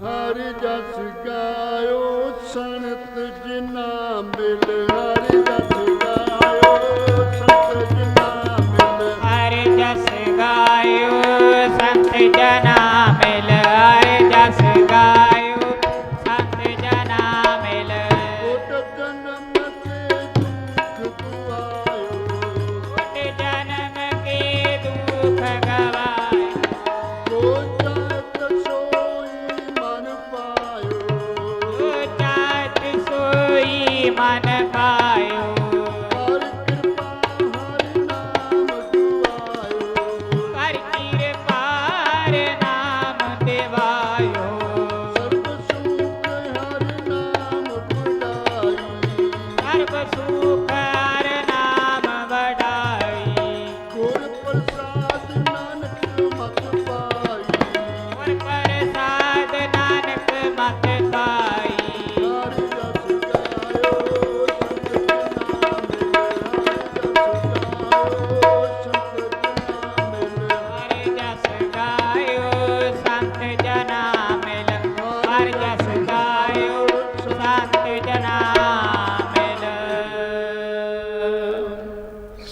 ਹਰ ਜਸ ਗਾਇਓ, ਸੰਤ ਜਿਨਾ ਮਿਲ, ਹਰਿ ਜਸ ਗਾਇਓ, ਸੰਤ ਜਿਨਾ ਮਿਲ। ਹਰ ਜਸ ਗਾਇਓ, ਸੰਤ ਜਨਾ ਮਿਲ Jesús.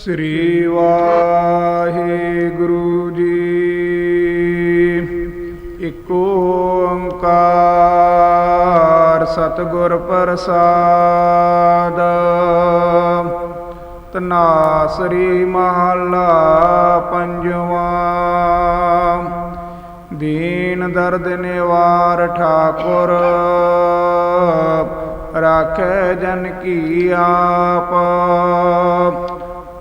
ਸ੍ਰੀ ਵਾਹਿਗੁਰੂ ਜੀ। ਇੱਕ ਓੰਕਾਰ ਸਤਿਗੁਰ ਪ੍ਰਸਾਦ। ਤਨਾਸਰੀ ਮਹੱਲਾ ਪੰਜਵਾ। ਦੀਨ ਦਰਦ ਨਿਵਾਰ ਠਾਕੁਰ। ਰਾਖੈ ਜਨ ਕੀ ਆਪ।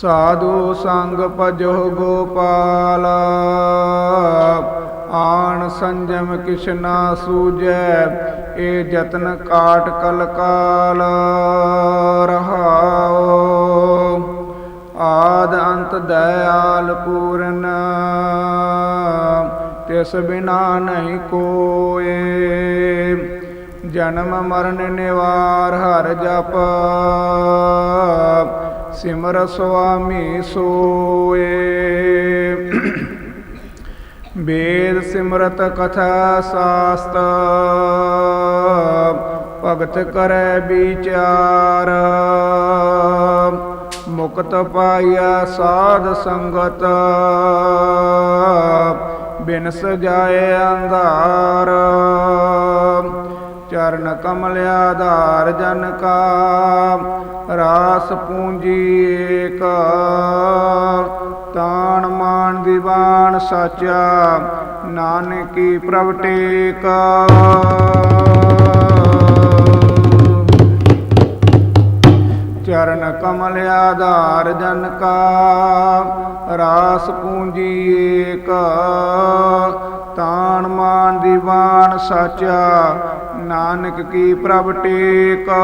ਸਾਧੂ ਸੰਗ ਭਜੋ ਗੋਪਾਲ। ਆਣ ਸੰਜਮ ਕਿਸ਼ਨਾ ਸੂਜੈ ਏ ਜਤਨ ਕਾਟ ਕਲ ਕਾਲ ਰਹਾਓ ਆਦ ਅੰਤ ਦਇਆਲ ਪੂਰਨ, ਤਿਸ ਬਿਨਾ ਨਹੀਂ ਕੋਏ। ਜਨਮ ਮਰਨ ਨਿਵਾਰ ਹਰ ਜਪ ਸਿਮਰ ਸੁਆਮੀ ਸੋਏ। ਵੇਦ ਸਿਮਰਤ ਕਥਾ ਸਾਸਤ। ਭਗਤ ਕਰੈ ਵਿਚਾਰ। ਮੁਕਤ ਪਾਇਆ ਸਾਧ ਸੰਗਤ। ਬਿਨ ਸਜਾਏ ਅੰਧਾਰ ਚਰਨ ਕਮਲ ਆਧਾਰ ਜਨ ਕਾ, ਰਾਸ ਪੂੰਜੀ ਏਕ। ਤਾਣ ਮਾਨ ਦੀਵਾਨ ਸਾਚਾ, ਨਾਨਕੀ ਪ੍ਰਭ ਟੇਕਾ। ਚਰਨ ਕਮਲ ਆਧਾਰ ਜਨ ਕਾ, ਰਾਸ ਪੂੰਜੀ ਏਕ। ਤਾਣ ਮਾਨ ਦੀਵਾਨ ਸਾਚਾ ਨਾਨਕ ਕੀ ਪ੍ਰਭ ਟੇਕਾ।